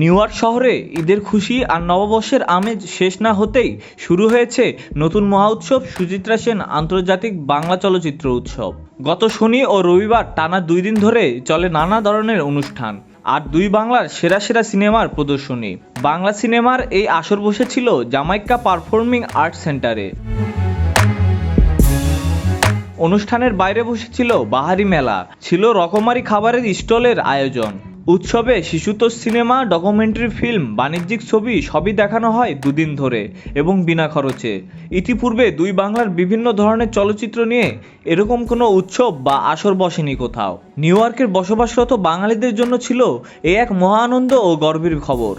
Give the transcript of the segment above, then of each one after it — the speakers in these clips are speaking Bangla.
নিউ ইয়র্ক শহরে ঈদের খুশি আর নববর্ষের আমেজ শেষ না হতেই শুরু হয়েছে নতুন মহা উৎসব সুচিত্রা সেন আন্তর্জাতিক বাংলা চলচ্চিত্র উৎসব। গত শনি ও রবিবার টানা দুই দিন ধরে চলে নানা ধরনের অনুষ্ঠান আর দুই বাংলার সেরা সেরা সিনেমার প্রদর্শনী। বাংলা সিনেমার এই আসর বসেছিল জামাইকা পারফর্মিং আর্ট সেন্টারে। অনুষ্ঠানের বাইরে বসেছিল বাহারি মেলা। ছিল রকমারি খাবারের স্টলের আয়োজন। উৎসবে শিশুতোষ সিনেমা, ডকুমেন্টারি ফিল্ম, বাণিজ্যিক ছবি সবই দেখানো হয় দুদিন ধরে এবং বিনা খরচে। ইতিপূর্বে দুই বাংলার বিভিন্ন ধরনের চলচ্চিত্র নিয়ে এরকম কোনো উৎসব বা আসর বসেনি কোথাও। নিউ ইয়র্কের বসবাসরত বাঙালিদের জন্য ছিল এ এক মহানন্দ ও গর্বের খবর।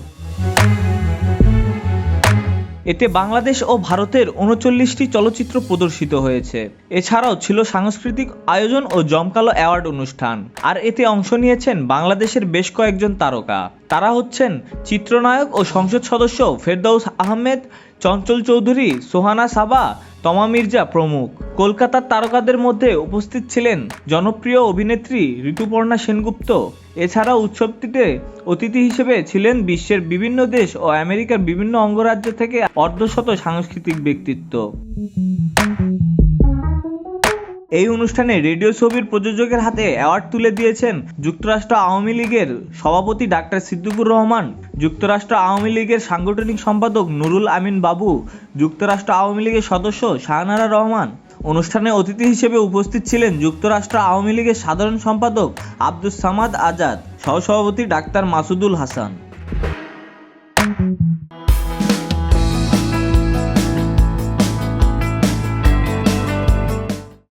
এতে বাংলাদেশ ও ভারতের উনচল্লিশটি চলচ্চিত্র প্রদর্শিত হয়েছে। এছাড়াও ছিল সাংস্কৃতিক আয়োজন ও জমকালো অ্যাওয়ার্ড অনুষ্ঠান। আর এতে অংশ নিয়েছেন বাংলাদেশের বেশ কয়েকজন তারকা। তারা হচ্ছেন চিত্রনায়ক ও সংসদ সদস্য ফেরদৌস আহমেদ, চঞ্চল চৌধুরী, সোহানা সাবা, তমা মির্জা প্রমুখ। কলকাতার তারকাদের মধ্যে উপস্থিত ছিলেন জনপ্রিয় অভিনেত্রী ঋতুপর্ণা সেনগুপ্ত। এছাড়া উৎসবটিতে অতিথি হিসেবে ছিলেন বিশ্বের বিভিন্ন দেশ ও আমেরিকার বিভিন্ন অঙ্গরাজ্য থেকে অর্ধশত সাংস্কৃতিক ব্যক্তিত্ব। এই অনুষ্ঠানে রেডিও ছবির প্রযোজকের হাতে অ্যাওয়ার্ড তুলে দিয়েছেন যুক্তরাষ্ট্র আওয়ামী লীগের সভাপতি ডাক্তার সিদ্দিকুর রহমান, যুক্তরাষ্ট্র আওয়ামী লীগের সাংগঠনিক সম্পাদক নুরুল আমিন বাবু, যুক্তরাষ্ট্র আওয়ামী লীগের সদস্য শাহনারা রহমান অনুষ্ঠানে অতিথি হিসেবে উপস্থিত ছিলেন যুক্তরাষ্ট্র আওয়ামী লীগের সাধারণ সম্পাদক আব্দুস সামাদ আজাদ, সহসভাপতি ডাক্তার মাসুদুল হাসান।